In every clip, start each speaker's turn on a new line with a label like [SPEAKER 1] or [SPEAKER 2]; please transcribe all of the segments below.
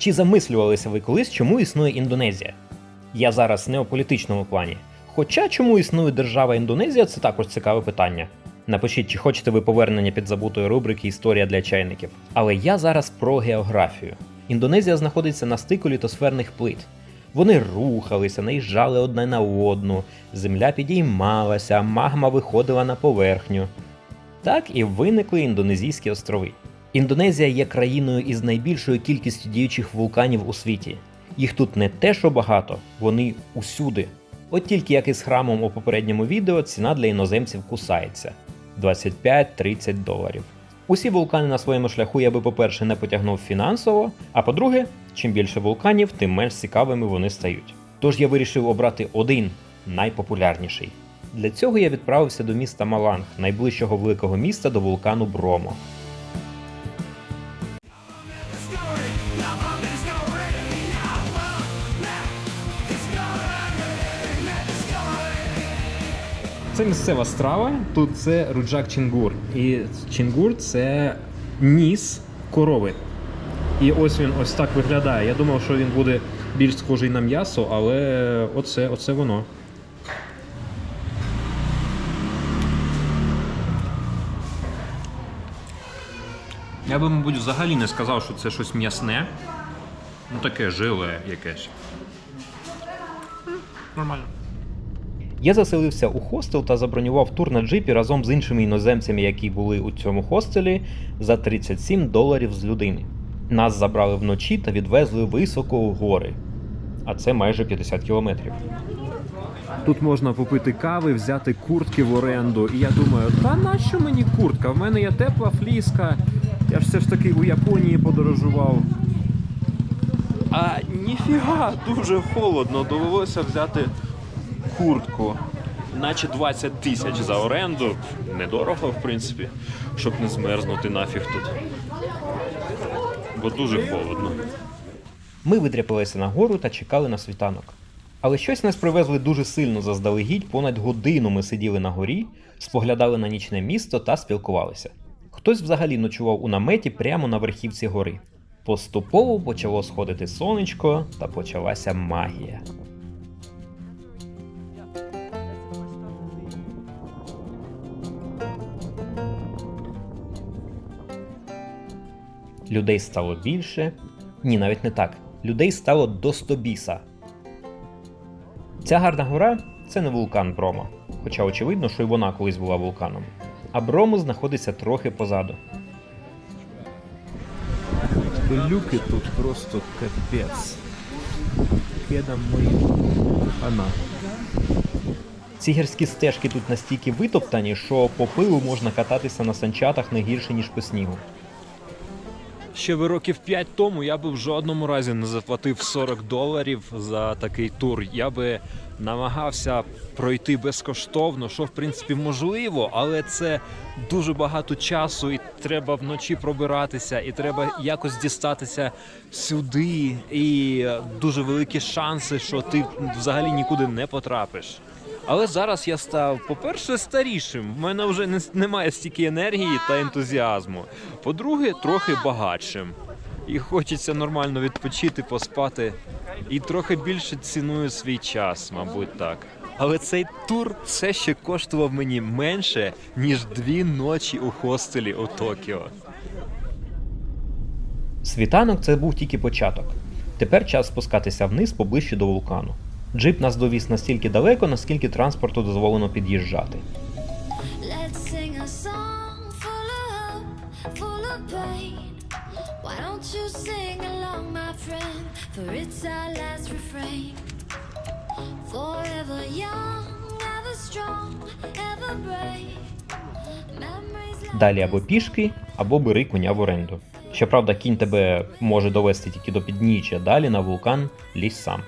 [SPEAKER 1] Чи замислювалися ви колись, чому існує Індонезія? Я зараз не у політичному плані. Хоча чому існує держава Індонезія, це також цікаве питання. Напишіть, чи хочете ви повернення під забутої рубрики Історія для чайників. Але я зараз про географію. Індонезія знаходиться на стику літосферних плит. Вони рухалися, наїжджали одне на одну, земля підіймалася, магма виходила на поверхню. Так і виникли індонезійські острови. Індонезія є країною із найбільшою кількістю діючих вулканів у світі. Їх тут не те, що багато, вони усюди. От тільки як і з храмом у попередньому відео, ціна для іноземців кусається 25-30 доларів. Усі вулкани на своєму шляху я би, по-перше, не потягнув фінансово, а по-друге, чим більше вулканів, тим менш цікавими вони стають. Тож я вирішив обрати один найпопулярніший. Для цього я відправився до міста Маланг, найближчого великого міста до вулкану Бромо. Це місцева страва. Тут це руджак чингур. І чингур це ніс корови. І ось він ось так виглядає. Я думав, що він буде більш схожий на м'ясо, але оце, оце воно. Я би, мабуть, взагалі не сказав, що це щось м'ясне. Ну таке жиле якесь. Нормально. Я заселився у хостел та забронював тур на джипі разом з іншими іноземцями, які були у цьому хостелі, за 37 доларів з людини. Нас забрали вночі та відвезли високо у гори, а це майже 50 кілометрів. Тут можна попити кави, взяти куртки в оренду. І я думаю, та нащо мені куртка? В мене є тепла фліска. Я ж все ж таки у Японії подорожував. А ніфіга, дуже холодно, довелося взяти куртку. Наче 20 тисяч за оренду. Недорого, в принципі, щоб не змерзнути нафіг тут. Бо дуже холодно. Ми видряпалися на гору та чекали на світанок. Але щось нас привезли дуже сильно заздалегідь, понад годину ми сиділи на горі, споглядали на нічне місто та спілкувалися. Хтось взагалі ночував у наметі прямо на верхівці гори. Поступово почало сходити сонечко та почалася магія. Людей стало більше. Ні, навіть не так. Людей стало до 100 біса. Ця гарна гора це не вулкан Брома, хоча очевидно, що й вона колись була вулканом. А Бромо знаходиться трохи позаду.
[SPEAKER 2] Люки тут просто капець. Мої. Она.
[SPEAKER 1] Ці гірські стежки тут настільки витоптані, що по пилу можна кататися на санчатах не гірше, ніж по снігу.
[SPEAKER 3] Ще би років 5 тому я би в жодному разі не заплатив 40 доларів за такий тур. Я би намагався пройти безкоштовно, що в принципі можливо, але це дуже багато часу, і треба вночі пробиратися, і треба якось дістатися сюди. І дуже великі шанси, що ти взагалі нікуди не потрапиш. Але зараз я став, по-перше, старішим. В мене вже не, немає стільки енергії та ентузіазму. По-друге, трохи багатшим. І хочеться нормально відпочити, поспати. І трохи більше ціную свій час, мабуть, так. Але цей тур все ще коштував мені менше, ніж дві ночі у хостелі у Токіо.
[SPEAKER 1] Світанок це був тільки початок. Тепер час спускатися вниз поближче до вулкану. Джип нас довіз настільки далеко, наскільки транспорту дозволено під'їжджати. Далі або пішки, або бери коня в оренду. Щоправда, кінь тебе може довести тільки до підніччя, далі на вулкан лізь сам.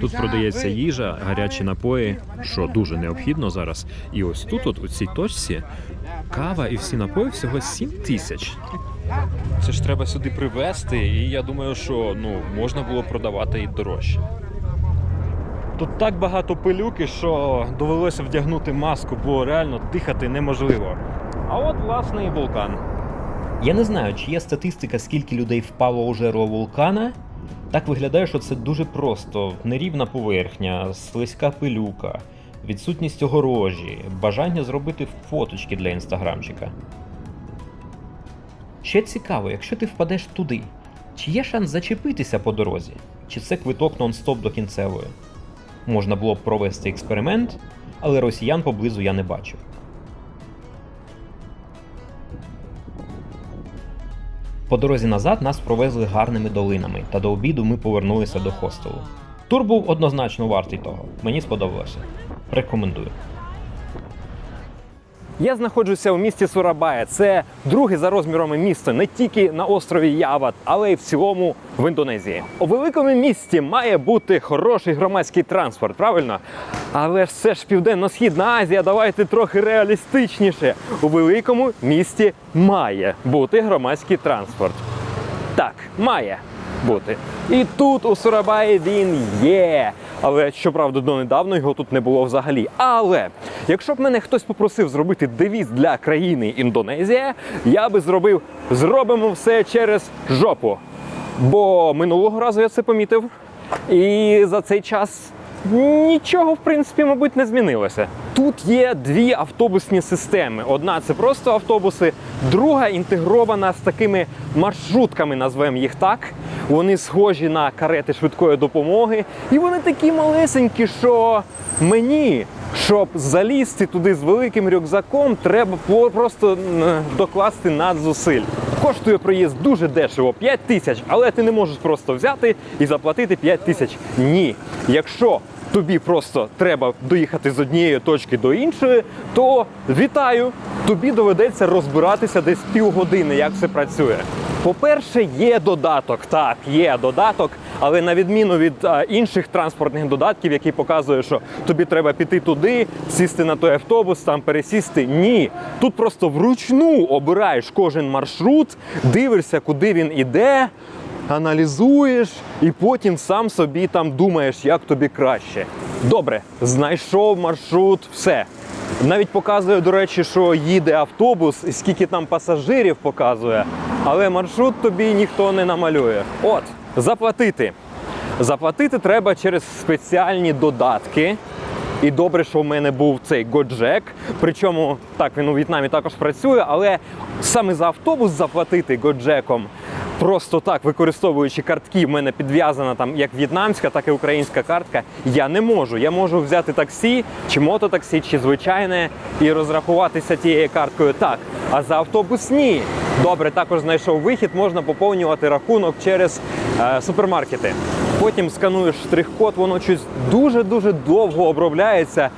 [SPEAKER 3] Тут продається їжа, гарячі напої, що дуже необхідно зараз. І ось тут, от у цій точці, кава і всі напої всього 7 тисяч. Це ж треба сюди привезти, і я думаю, що ну можна було продавати і дорожче. Тут так багато пилюки, що довелося вдягнути маску, бо реально дихати неможливо. А от власне і вулкан.
[SPEAKER 4] Я не знаю, чи є статистика, скільки людей впало у жерло вулкана. Так виглядає, що це дуже просто: нерівна поверхня, слизька пилюка, відсутність огорожі, бажання зробити фоточки для інстаграмчика. Ще цікаво, якщо ти впадеш туди, чи є шанс зачепитися по дорозі? Чи це квиток нон-стоп до кінцевої? Можна було б провести експеримент, але росіян поблизу я не бачив. По дорозі назад нас провезли гарними долинами, та до обіду ми повернулися до хостелу. Тур був однозначно вартий того. Мені сподобалося. Рекомендую.
[SPEAKER 1] Я знаходжуся у місті Сурабая. Це друге за розмірами місто не тільки на острові Яват, але й в цілому в Індонезії. У великому місті має бути хороший громадський транспорт, правильно? Але ж це ж Південно-Східна Азія, давайте трохи реалістичніше. У великому місті має бути громадський транспорт. Так, має бути. І тут у Сурабаї він є. Але щоправда, донедавна його тут не було взагалі. Але якщо б мене хтось попросив зробити девіз для країни Індонезія, я би зробив зробимо все через жопу. Бо минулого разу я це помітив. І за цей час нічого, в принципі, мабуть, не змінилося. Тут є дві автобусні системи. Одна це просто автобуси, друга інтегрована з такими маршрутками, назвемо їх так. Вони схожі на карети швидкої допомоги, і вони такі малесенькі, що мені, щоб залізти туди з великим рюкзаком, треба просто докласти надзусиль. Коштує проїзд дуже дешево 5 тисяч, але ти не можеш просто взяти і заплатити 5 тисяч. Ні. Якщо тобі просто треба доїхати з однієї точки до іншої, то вітаю! Тобі доведеться розбиратися десь півгодини, як це працює. По-перше, є додаток. Так, є додаток, але на відміну від а, інших транспортних додатків, які показують, що тобі треба піти туди, сісти на той автобус, там пересісти. Ні. Тут просто вручну обираєш кожен маршрут, дивишся, куди він іде, аналізуєш і потім сам собі там думаєш, як тобі краще. Добре, знайшов маршрут, все. Навіть показує, до речі, що їде автобус, і скільки там пасажирів показує, але маршрут тобі ніхто не намалює. От, заплатити. Заплатити треба через спеціальні додатки. І добре, що в мене був цей Gojek. Причому так він у В'єтнамі також працює, але саме за автобус заплатити Годжеком, просто так використовуючи картки, в мене підв'язана там як в'єтнамська, так і українська картка. Я не можу. Я можу взяти таксі, чи мототаксі, чи звичайне, і розрахуватися тією карткою так. А за автобус ні. Добре, також знайшов вихід, можна поповнювати рахунок через е, супермаркети. Потім скануєш штрих-код, воно щось дуже-дуже довго обробляється.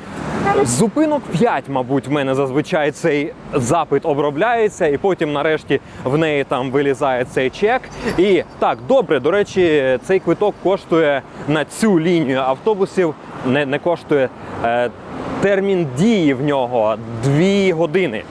[SPEAKER 1] Зупинок 5, мабуть, в мене зазвичай цей запит обробляється, і потім нарешті в неї там вилізає цей чек. І так, добре, до речі, цей квиток коштує на цю лінію автобусів, не, не коштує е, термін дії в нього 2 години.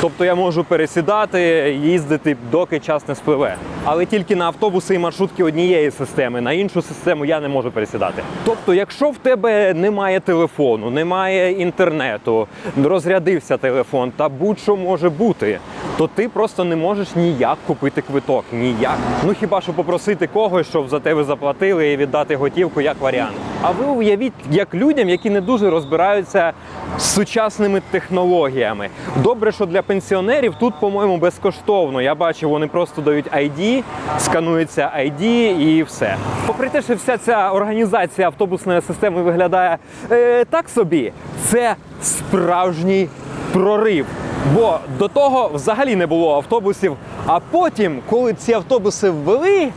[SPEAKER 1] Тобто я можу пересідати, їздити, доки час не спливе. Але тільки на автобуси і маршрутки однієї системи, на іншу систему я не можу пересідати. Тобто, якщо в тебе немає телефону, немає інтернету, розрядився телефон та будь-що може бути, то ти просто не можеш ніяк купити квиток. Ніяк. Ну хіба що попросити когось, щоб за тебе заплатили і віддати готівку як варіант. А ви уявіть, як людям, які не дуже розбираються з сучасними технологіями. Добре, що для пенсіонерів тут, по-моєму, безкоштовно. Я бачив, вони просто дають ID, сканується ID і все. Попри те, що вся ця організація автобусної системи виглядає е, так собі, це справжній прорив. Бо до того взагалі не було автобусів. А потім, коли ці автобуси ввели,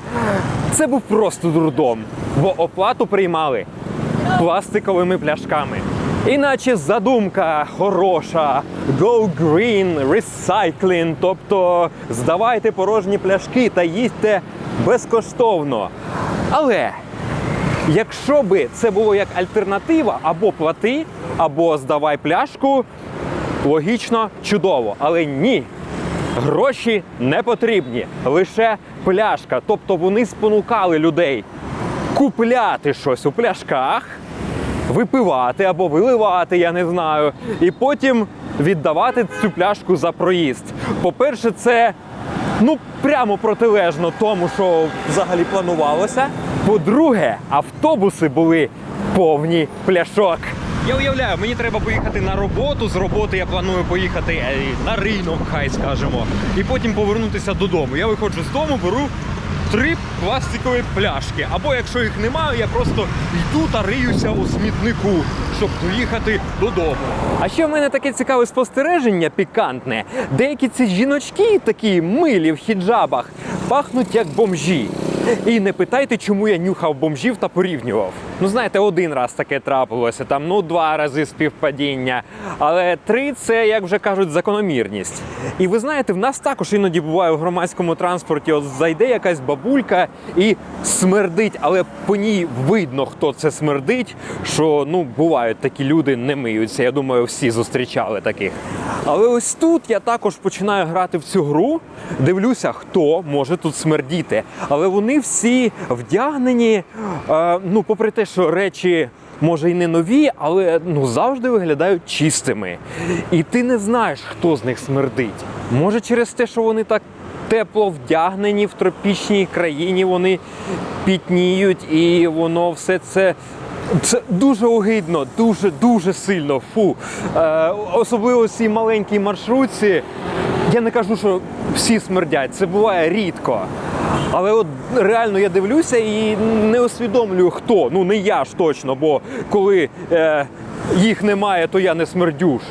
[SPEAKER 1] це був просто дурдом, бо оплату приймали пластиковими пляшками. Іначе задумка хороша, go green, recycling, тобто здавайте порожні пляшки та їдьте безкоштовно. Але якщо би це було як альтернатива, або плати, або здавай пляшку, логічно, чудово. Але ні. Гроші не потрібні, лише пляшка. Тобто вони спонукали людей купляти щось у пляшках, випивати або виливати, я не знаю, і потім віддавати цю пляшку за проїзд. По-перше, це
[SPEAKER 5] Ну, прямо протилежно тому, що взагалі планувалося. По-друге, автобуси були повні пляшок. Я уявляю, мені треба поїхати на роботу. З роботи я планую поїхати е, на ринок, хай скажемо, і потім повернутися додому. Я виходжу з дому, беру три пластикові пляшки. Або якщо їх немає, я просто йду та риюся у смітнику, щоб доїхати додому. А ще в мене таке цікаве спостереження пікантне. Деякі ці жіночки, такі милі в хіджабах, пахнуть як бомжі. І не питайте, чому я нюхав бомжів та порівнював. Ну, знаєте, один раз таке трапилося, там ну два рази співпадіння. Але три це, як вже кажуть, закономірність. І ви знаєте, в нас також іноді буває в громадському транспорті, от зайде якась бабулька і смердить, але по ній видно, хто це смердить. Що ну бувають такі люди, не миються. Я думаю, всі зустрічали таких. Але ось тут я також починаю грати в цю гру, дивлюся, хто може тут смердіти. Але вони всі вдягнені. Е, ну, попри те, що речі. Може й не нові, але ну завжди виглядають чистими. І ти не знаєш, хто з них смердить. Може, через те, що вони так тепло вдягнені в тропічній країні, вони пітніють, і воно все це. Це дуже огидно, дуже дуже сильно. Фу. Е, особливо в цій маленькій маршрутці. Я не кажу, що всі смердять, це буває рідко. Але от реально я дивлюся і не усвідомлюю, хто. Ну не я ж точно, бо коли е, їх немає, то я не смердюш.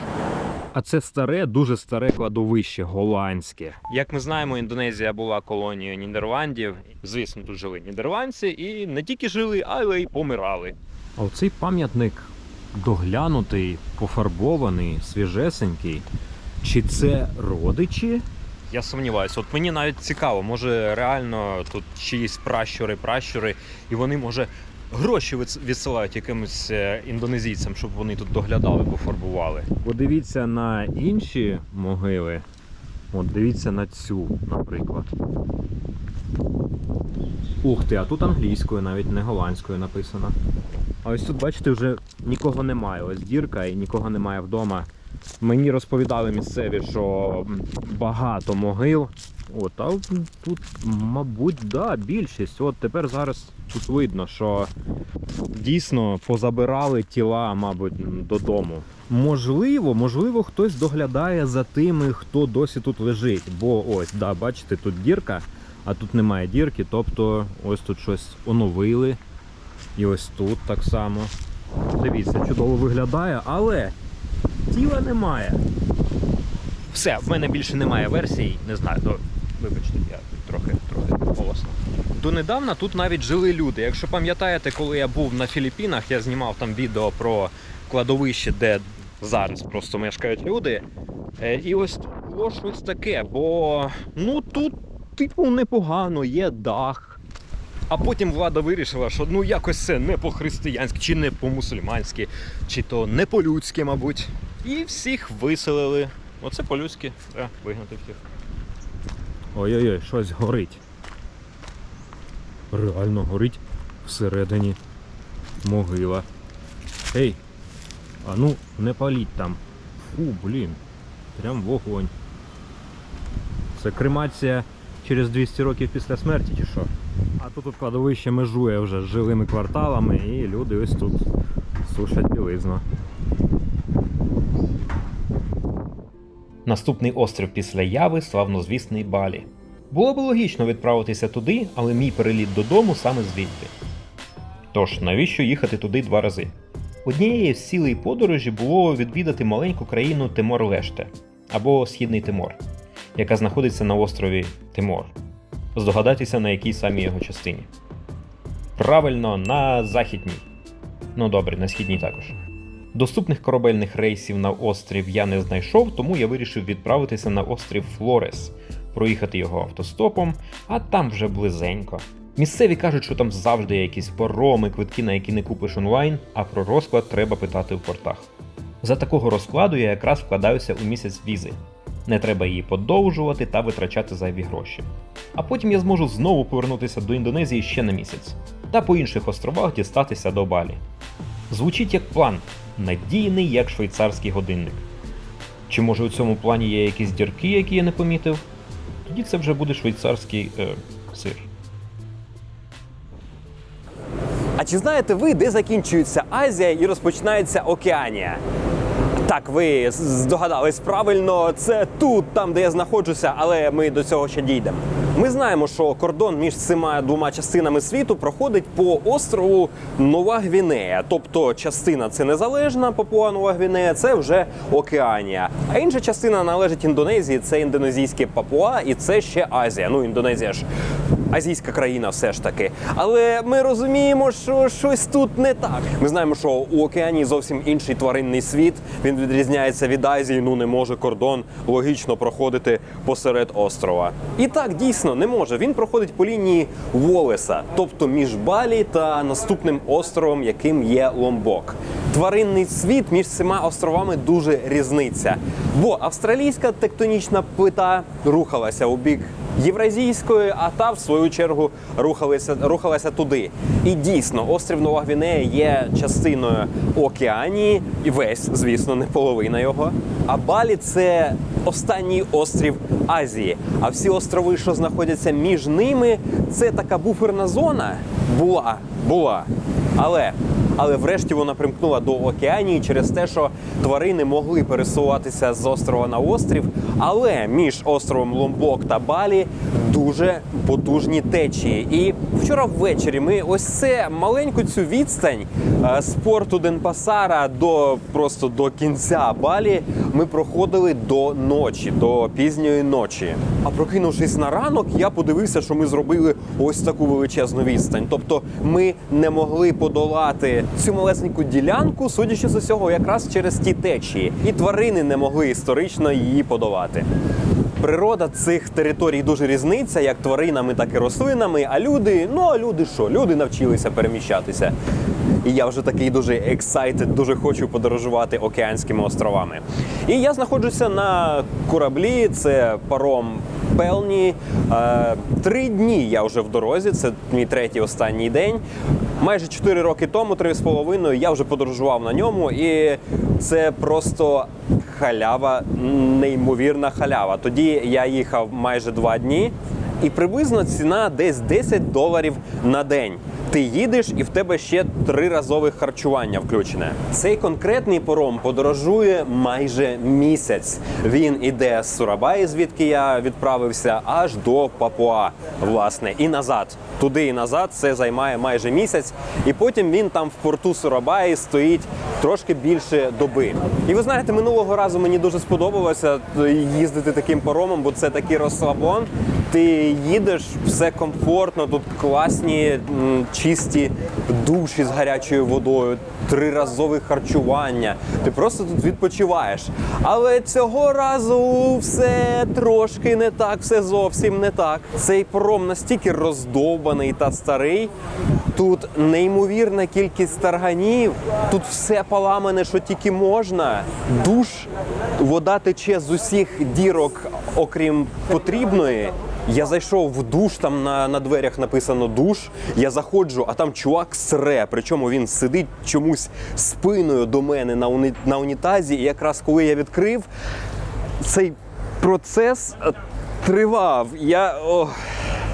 [SPEAKER 1] А це старе, дуже старе кладовище голландське. Як ми знаємо, Індонезія була колонією Нідерландів. Звісно, тут жили нідерландці і не тільки жили, але й помирали. А оцей пам'ятник доглянутий, пофарбований, свіжесенький. Чи це родичі? Я сумніваюся. От мені навіть цікаво, може реально тут чиїсь пращури, пращури, і вони може гроші відсилають якимось е, індонезійцям, щоб вони тут доглядали, пофарбували. Подивіться на інші могили. От дивіться на цю, наприклад. Ух ти, а тут англійською, навіть не голландською написано. А ось тут, бачите, вже нікого немає. Ось дірка і нікого немає вдома. Мені розповідали місцеві, що багато могил. От, а тут, мабуть, да, більшість. От тепер зараз тут видно, що дійсно позабирали тіла, мабуть, додому. Можливо, можливо, хтось доглядає за тими, хто досі тут лежить. Бо ось, да, бачите, тут дірка, а тут немає дірки, тобто ось тут щось оновили. І ось тут так само. Дивіться, чудово виглядає, але тіла немає. Все, в мене більше немає версій, не знаю, то вибачте, я трохи трохи голосно. Донедавна тут навіть жили люди. Якщо пам'ятаєте, коли я був на Філіппінах, я знімав там відео про кладовище, де зараз просто мешкають люди. Е, І ось було щось таке, бо ну тут, типу, непогано, є дах. А потім влада вирішила, що ну якось це не по-християнськи, чи не по-мусульманськи, чи то не по-людськи, мабуть. І всіх виселили. Оце по-людськи, треба вигнати всіх. Ой-ой-ой, щось горить. Реально горить всередині могила. Ей, а ну не паліть там. Фу, блін. Прям вогонь. Це кремація через 200 років після смерті, чи що? А тут, тут кладовище межує вже з жилими кварталами, і люди ось тут сушать білизну. Наступний острів після Яви славнозвісний Балі. Було б логічно відправитися туди, але мій переліт додому саме звідти. Тож, навіщо їхати туди два рази? Однієї з цілей подорожі було відвідати маленьку країну Тимор-Леште або Східний Тимор, яка знаходиться на острові Тимор. Здогадайтеся, на якій самій його частині. Правильно, на західній. Ну добре, на східній також. Доступних корабельних рейсів на острів я не знайшов, тому я вирішив відправитися на острів Флорес, проїхати його автостопом, а там вже близенько. Місцеві кажуть, що там завжди є якісь пароми, квитки, на які не купиш онлайн, а про розклад треба питати в портах. За такого розкладу я якраз вкладаюся у місяць візи. Не треба її подовжувати та витрачати зайві гроші. А потім я зможу знову повернутися до Індонезії ще на місяць, та по інших островах дістатися до Балі. Звучить як план, надійний як швейцарський годинник. Чи може у цьому плані є якісь дірки, які я не помітив?
[SPEAKER 6] тоді це вже буде швейцарський е, сир.
[SPEAKER 1] А чи знаєте ви, де закінчується Азія і розпочинається Океанія? Так, ви здогадались правильно, це тут, там, де я знаходжуся, але ми до цього ще дійдемо. Ми знаємо, що кордон між цими двома частинами світу проходить по острову Нова Гвінея. Тобто частина це незалежна Папуа Нова Гвінея, це вже Океанія. А інша частина належить Індонезії, це індонезійське Папуа, і це ще Азія. Ну, Індонезія ж азійська країна все ж таки. Але ми розуміємо, що щось тут не так. Ми знаємо, що у океані зовсім інший тваринний світ. Він відрізняється від Азії. Ну не може кордон логічно проходити посеред острова. І так дійсно не може. Він проходить по лінії Волеса, тобто між Балі та наступним островом, яким є Ломбок. Тваринний світ між цими островами дуже різниця, бо австралійська тектонічна плита рухалася у бік євразійської, а та в свою чергу рухалася, рухалася туди. І дійсно, острів Нова Гвінея є частиною Океанії, і весь, звісно, не половина його. А Балі це останній острів Азії. А всі острови, що знаходяться між ними, це така буферна зона. Була, була. Але але врешті вона примкнула до океанії через те, що тварини могли пересуватися з острова на острів. Але між островом Ломбок та Балі дуже потужні течії. І вчора ввечері ми ось це маленьку цю відстань е, з порту Денпасара до просто до кінця Балі ми проходили до ночі, до пізньої ночі. А прокинувшись на ранок, я подивився, що ми зробили ось таку величезну відстань. Тобто ми не могли подолати цю малесеньку ділянку, судячи з усього, якраз через ті течії. І тварини не могли історично її подолати. Природа цих територій дуже різниця, як тваринами, так і рослинами. А люди, ну а люди що? Люди навчилися переміщатися. І я вже такий дуже excited, дуже хочу подорожувати океанськими островами. І я знаходжуся на кораблі, це паром Пелні. Е, Три дні я вже в дорозі. Це мій третій останній день. Майже 4 роки тому, три з половиною, я вже подорожував на ньому, і це просто халява, неймовірна халява. Тоді я їхав майже два дні, і приблизно ціна десь 10 доларів на день. Ти їдеш і в тебе ще три разових харчування включене. Цей конкретний паром подорожує майже місяць. Він іде з Сурабаї, звідки я відправився, аж до Папуа, власне, і назад. Туди і назад це займає майже місяць. І потім він там в порту Сурабаї стоїть трошки більше доби. І ви знаєте, минулого разу мені дуже сподобалося їздити таким паромом, бо це такий розслабон. Ти їдеш, все комфортно, тут класні чисті душі з гарячою водою, триразове харчування. Ти просто тут відпочиваєш. Але цього разу все трошки не так, все зовсім не так. Цей паром настільки роздовбаний та старий. Тут неймовірна кількість тарганів, тут все поламане, що тільки можна. Душ, вода тече з усіх дірок, окрім потрібної. Я зайшов в душ, там на, на дверях написано душ. Я заходжу, а там чувак сре. Причому він сидить чомусь спиною до мене на, уні, на унітазі. І якраз коли я відкрив, цей процес е, тривав. Я о,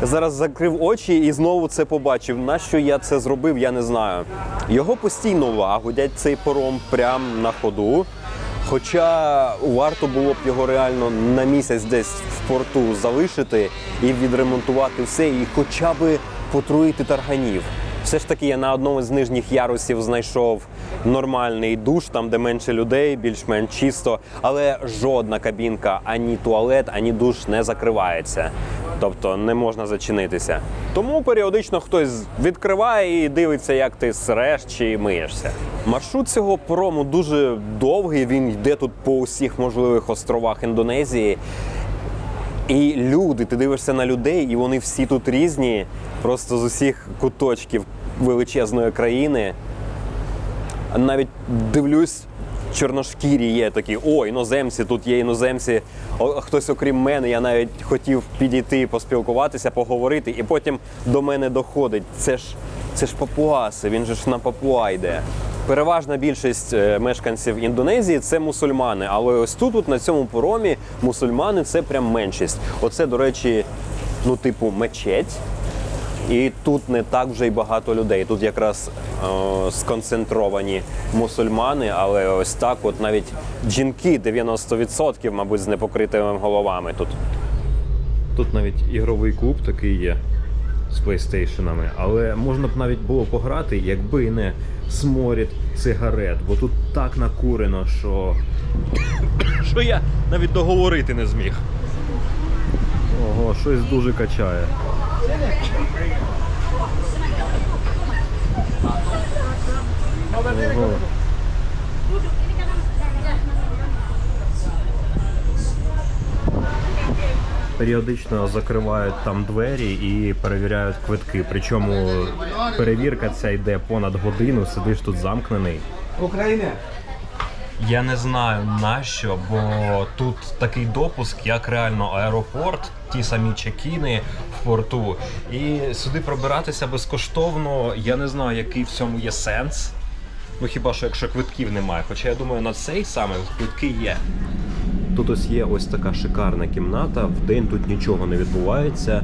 [SPEAKER 1] зараз закрив очі і знову це побачив. Нащо я це зробив, я не знаю. Його постійно лагодять цей пором прямо на ходу. Хоча варто було б його реально на місяць десь в порту залишити і відремонтувати все, і хоча б потруїти тарганів. Все ж таки я на одному з нижніх ярусів знайшов нормальний душ, там де менше людей, більш-менш чисто, але жодна кабінка, ані туалет, ані душ не закривається. Тобто не можна зачинитися. Тому періодично хтось відкриває і дивиться, як ти среш чи миєшся. Маршрут цього парому дуже довгий. Він йде тут по усіх можливих островах Індонезії. І люди, ти дивишся на людей, і вони всі тут різні, просто з усіх куточків величезної країни. Навіть дивлюсь, чорношкірі є такі, о, іноземці, тут є іноземці. Хтось окрім мене, я навіть хотів підійти, поспілкуватися, поговорити, і потім до мене доходить. Це ж це ж папуаси, він же ж на папуа йде.
[SPEAKER 7] Переважна більшість е, мешканців Індонезії це мусульмани, але ось тут, от на цьому поромі, мусульмани це прям меншість. Оце, до речі, ну, типу, мечеть. І тут не так вже й багато людей. Тут якраз е, сконцентровані мусульмани, але ось так, от навіть жінки 90%, мабуть, з непокритими головами тут.
[SPEAKER 1] Тут навіть ігровий клуб такий є з плейстейшенами, але можна б навіть було пограти, якби не сморід цигарет, бо тут так накурено, що. що я навіть договорити не зміг. Ого, щось дуже качає. Періодично закривають там двері і перевіряють квитки. Причому перевірка ця йде понад годину, сидиш тут замкнений. Я не знаю нащо, бо тут такий допуск, як реально аеропорт, ті самі чекіни порту. І сюди пробиратися безкоштовно. Я не знаю, який в цьому є сенс. Ну хіба що якщо квитків немає. Хоча я думаю, на цей саме квитки є. Тут ось є ось така шикарна кімната. Вдень тут нічого не відбувається,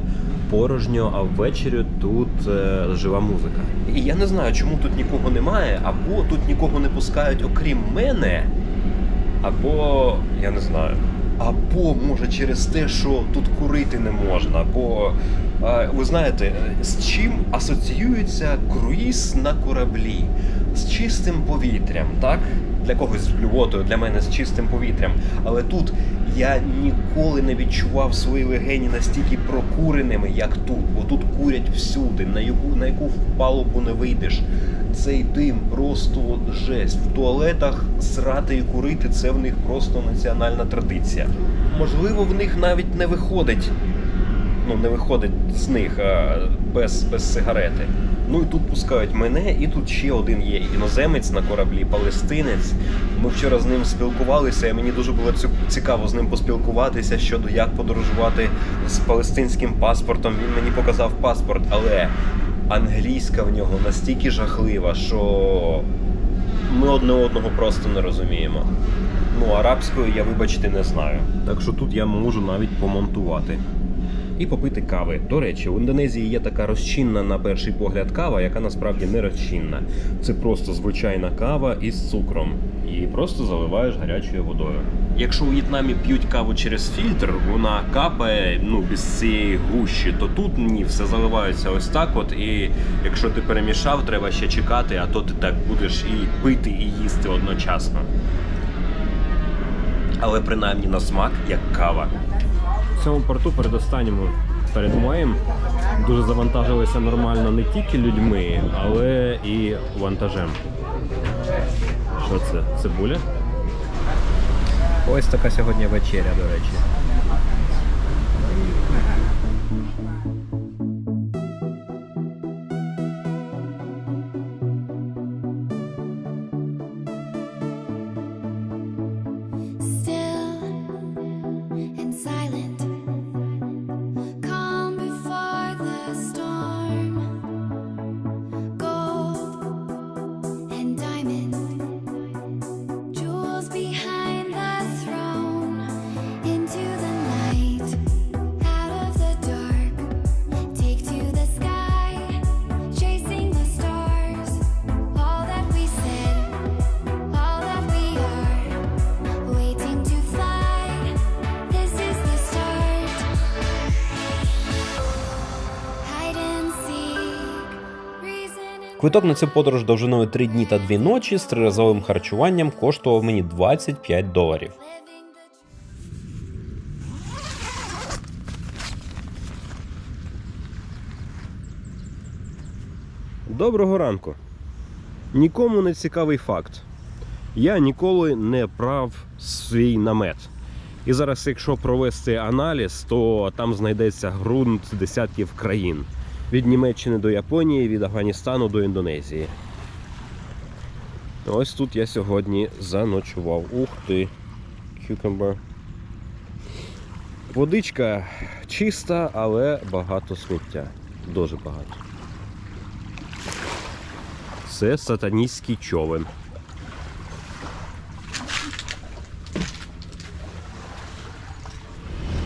[SPEAKER 1] порожньо, а ввечері тут е, жива музика. І я не знаю, чому тут нікого немає, або тут нікого не пускають, окрім мене, або я не знаю. Або може через те, що тут курити не можна. Бо е, ви знаєте, з чим асоціюється круїз на кораблі? З чистим повітрям, так? Для когось з блювотою, для мене з чистим повітрям. Але тут я ніколи не відчував свої легені настільки прокуреними, як тут. Бо тут курять всюди, на яку, на яку палубу не вийдеш. Цей дим просто жесть. В туалетах срати і курити це в них просто національна традиція. Можливо, в них навіть не виходить ну, не виходить з них а, без, без сигарети. Ну і тут пускають мене, і тут ще один є іноземець на кораблі, палестинець. Ми вчора з ним спілкувалися, і мені дуже було цікаво з ним поспілкуватися щодо як подорожувати з палестинським паспортом. Він мені показав паспорт, але англійська в нього настільки жахлива, що ми одне одного просто не розуміємо. Ну, арабською я, вибачте, не знаю. Так що тут я можу навіть помонтувати. І попити кави. До речі, в Індонезії є така розчинна на перший погляд кава, яка насправді не розчинна. Це просто звичайна кава із цукром. І просто заливаєш гарячою водою. Якщо у В'єтнамі п'ють каву через фільтр, вона капає ну без цієї гущі, то тут ні, все заливається ось так. От і якщо ти перемішав, треба ще чекати, а то ти так будеш і пити, і їсти одночасно. Але принаймні на смак як кава. В цьому порту передостанньому перед моїм дуже завантажилися нормально не тільки людьми, але і вантажем. Що це? Цибуля?
[SPEAKER 4] Ось така сьогодні вечеря, до речі. Квиток на цю подорож довжиною 3 дні та 2 ночі з триразовим харчуванням коштував мені 25 доларів.
[SPEAKER 1] Доброго ранку. Нікому не цікавий факт. Я ніколи не прав свій намет. І зараз, якщо провести аналіз, то там знайдеться ґрунт десятків країн. Від Німеччини до Японії, від Афганістану до Індонезії. Ось тут я сьогодні заночував. Ух ти. Cucumber. Водичка чиста, але багато сміття. Дуже багато. це сатаністський човен.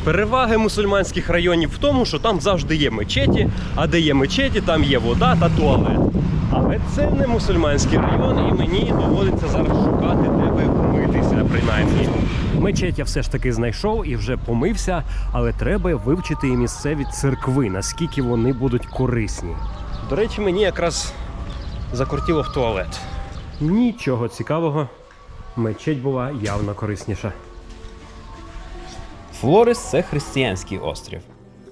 [SPEAKER 1] Переваги мусульманських районів в тому, що там завжди є мечеті, а де є мечеті, там є вода та туалет. Але це не мусульманський район, і мені доводиться зараз шукати, де би помитися, принаймні. Мечеть я все ж таки знайшов і вже помився, але треба вивчити і місцеві церкви, наскільки вони будуть корисні. До речі, мені якраз закортіло в туалет. Нічого цікавого, мечеть була явно корисніша.
[SPEAKER 4] Флорис це християнський острів.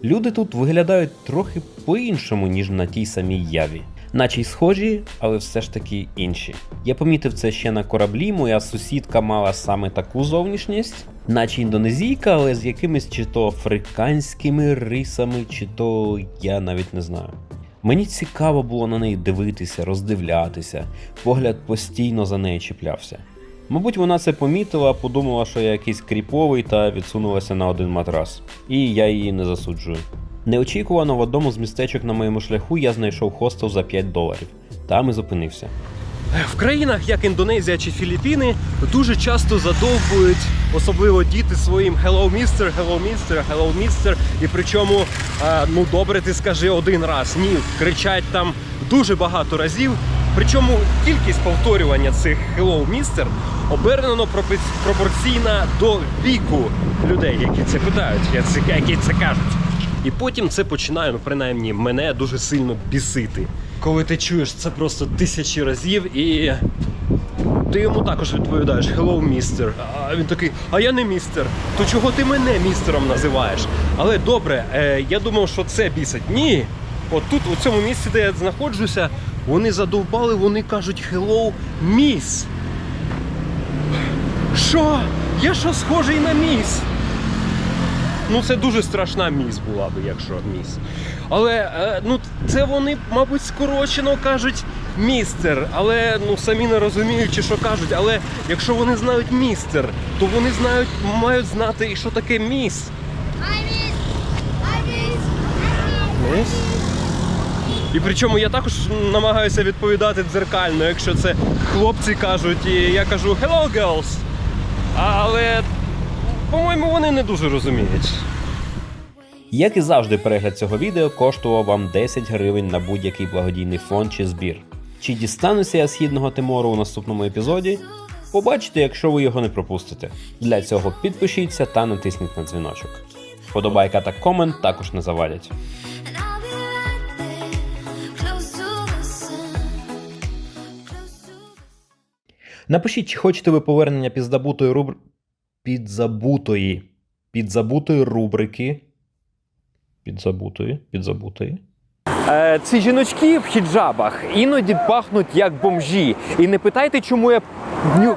[SPEAKER 4] Люди тут виглядають трохи по-іншому, ніж на тій самій яві. Наче й схожі, але все ж таки інші. Я помітив це ще на кораблі. Моя сусідка мала саме таку зовнішність, наче індонезійка, але з якимись чи то африканськими рисами, чи то я навіть не знаю. Мені цікаво було на неї дивитися, роздивлятися, погляд постійно за нею чіплявся. Мабуть, вона це помітила, подумала, що я якийсь кріповий та відсунулася на один матрас. І я її не засуджую. Неочікувано в одному з містечок на моєму шляху я знайшов хостел за 5 доларів. Там і зупинився.
[SPEAKER 1] В країнах, як Індонезія чи Філіппіни, дуже часто задовбують, особливо діти своїм Hello, mister, hello, mister, hello, mister. І причому, е, ну добре, ти скажи один раз. Ні, кричать там дуже багато разів. Причому кількість повторювання цих Hello, mister обернено пропорційна до віку людей, які це питають, які це кажуть. І потім це починає, ну принаймні, мене дуже сильно бісити. Коли ти чуєш це просто тисячі разів, і ти йому також відповідаєш Hello, містер. А він такий, а я не містер. То чого ти мене містером називаєш? Але добре, е, я думав, що це бісить. Ні. От тут, у цьому місці, де я знаходжуся, вони задовбали, вони кажуть Hello, міс. Що? Я що схожий на міс? Ну, це дуже страшна міс була би, якщо міс. Але е, ну, це вони, мабуть, скорочено кажуть містер. Але ну самі не розуміючи, що кажуть. Але якщо вони знають містер, то вони знають, мають знати і що таке міс. Міс? І причому я також намагаюся відповідати дзеркально, якщо це хлопці кажуть, і я кажу Hello, girls. Але, по-моєму, вони не дуже розуміють.
[SPEAKER 4] Як і завжди, перегляд цього відео коштував вам 10 гривень на будь-який благодійний фонд чи збір. Чи дістануся я східного Тимору у наступному епізоді? Побачите, якщо ви його не пропустите. Для цього підпишіться та натисніть на дзвіночок. Подобайка та комент також не завадять. Напишіть, чи хочете ви повернення підзабутої рубр... Підзабутої. Підзабутої рубрики. Підзабутої. Підзабутої.
[SPEAKER 1] Е, ці жіночки в хіджабах іноді пахнуть як бомжі. І не питайте, чому я ню.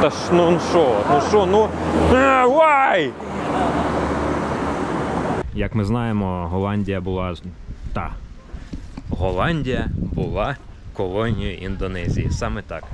[SPEAKER 1] Та ж ну що, ну що, ну. А, why?
[SPEAKER 8] Як ми знаємо, Голландія була та Голландія була колонією Індонезії. Саме так.